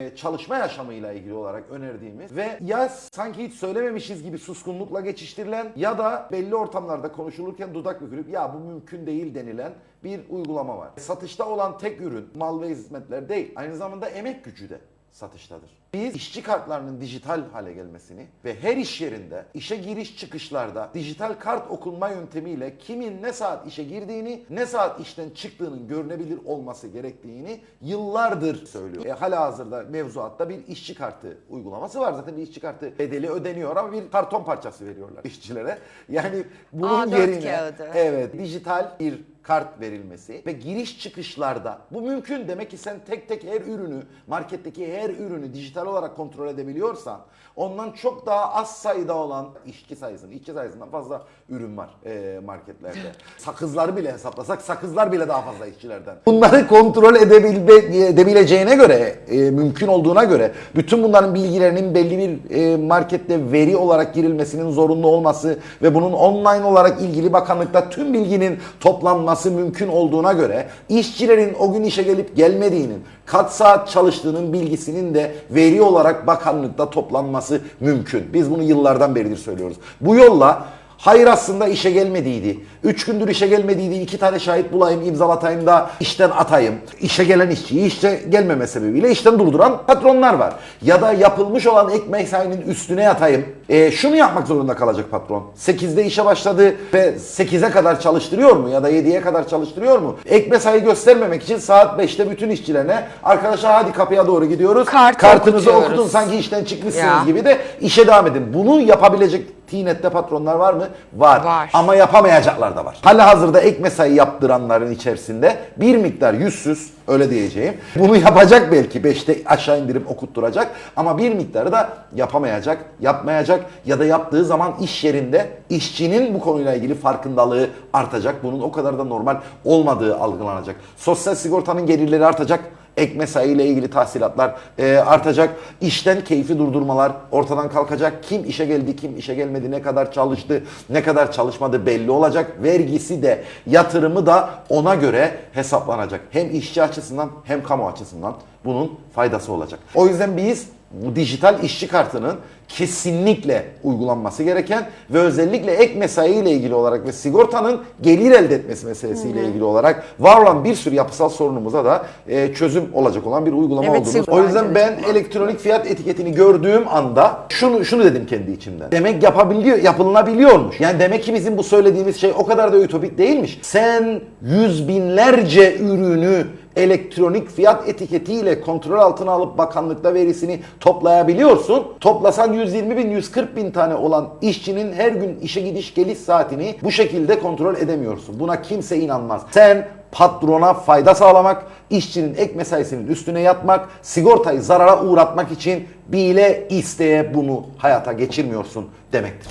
e, çalışma yaşamıyla ilgili olarak önerdiğimiz ve ya sanki hiç söylememişiz gibi suskunlukla geçiştirilen ya da belli ortamlarda konuşulurken dudak bükülüp ya bu mümkün değil denilen bir uygulama var. Satışta olan tek ürün mal ve hizmetler değil. Aynı zamanda emek gücü de satıştadır. Biz işçi kartlarının dijital hale gelmesini ve her iş yerinde işe giriş çıkışlarda dijital kart okunma yöntemiyle kimin ne saat işe girdiğini, ne saat işten çıktığının görünebilir olması gerektiğini yıllardır söylüyor. E, hala hazırda mevzuatta bir işçi kartı uygulaması var. Zaten bir işçi kartı bedeli ödeniyor ama bir karton parçası veriyorlar işçilere. Yani bunun A4 yerine kağıdı. evet dijital bir kart verilmesi ve giriş çıkışlarda bu mümkün demek ki sen tek tek her ürünü marketteki her ürünü dijital olarak kontrol edebiliyorsan ondan çok daha az sayıda olan işçi sayısının işçi sayısından fazla ürün var e, marketlerde. Sakızları bile hesaplasak sakızlar bile daha fazla işçilerden. Bunları kontrol edebilme, edebileceğine göre e, mümkün olduğuna göre bütün bunların bilgilerinin belli bir e, markette veri olarak girilmesinin zorunlu olması ve bunun online olarak ilgili bakanlıkta tüm bilginin toplanması mümkün olduğuna göre işçilerin o gün işe gelip gelmediğinin, kaç saat çalıştığının bilgisinin de veri olarak bakanlıkta toplanması mümkün. Biz bunu yıllardan beridir söylüyoruz. Bu yolla Hayır aslında işe gelmediydi. Üç gündür işe gelmediydi. iki tane şahit bulayım, imzalatayım da işten atayım. İşe gelen işçiyi işte gelmeme sebebiyle işten durduran patronlar var. Ya da yapılmış olan ek mesainin üstüne yatayım. E, şunu yapmak zorunda kalacak patron. 8'de işe başladı ve 8'e kadar çalıştırıyor mu? Ya da 7'ye kadar çalıştırıyor mu? Ek mesai göstermemek için saat 5'te bütün işçilerine arkadaşlar hadi kapıya doğru gidiyoruz. Kartı Kartınızı okutuyoruz. okutun sanki işten çıkmışsınız Ya. gibi de işe devam edin. Bunu yapabilecek Tinet'te patronlar var mı? Var. Var. Ama yapamayacaklar da var. Hala hazırda ek mesai yaptıranların içerisinde bir miktar yüzsüz öyle diyeceğim. Bunu yapacak belki 5'te aşağı indirip okutturacak ama bir miktarı da yapamayacak, yapmayacak ya da yaptığı zaman iş yerinde işçinin bu konuyla ilgili farkındalığı artacak. Bunun o kadar da normal olmadığı algılanacak. Sosyal sigortanın gelirleri artacak ek mesai ile ilgili tahsilatlar e, artacak. İşten keyfi durdurmalar ortadan kalkacak. Kim işe geldi, kim işe gelmedi, ne kadar çalıştı, ne kadar çalışmadı belli olacak. Vergisi de, yatırımı da ona göre hesaplanacak. Hem işçi açısından hem kamu açısından bunun faydası olacak. O yüzden biz bu dijital işçi kartının kesinlikle uygulanması gereken ve özellikle ek mesai ile ilgili olarak ve sigortanın gelir elde etmesi meselesiyle ilgili olarak var olan bir sürü yapısal sorunumuza da e, çözüm olacak olan bir uygulama Evet, olduğunu. sigorta O yüzden ben elektronik fiyat etiketini gördüğüm anda şunu şunu dedim kendi içimden. Demek yapabiliyor, yapılabiliyormuş. Yani demek ki bizim bu söylediğimiz şey o kadar da ütopik değilmiş. Sen yüz binlerce ürünü elektronik fiyat etiketiyle kontrol altına alıp bakanlıkta verisini toplayabiliyorsun. Toplasan 120 bin, 140 bin tane olan işçinin her gün işe gidiş geliş saatini bu şekilde kontrol edemiyorsun. Buna kimse inanmaz. Sen patrona fayda sağlamak, işçinin ek mesaisinin üstüne yatmak, sigortayı zarara uğratmak için bile isteye bunu hayata geçirmiyorsun demektir.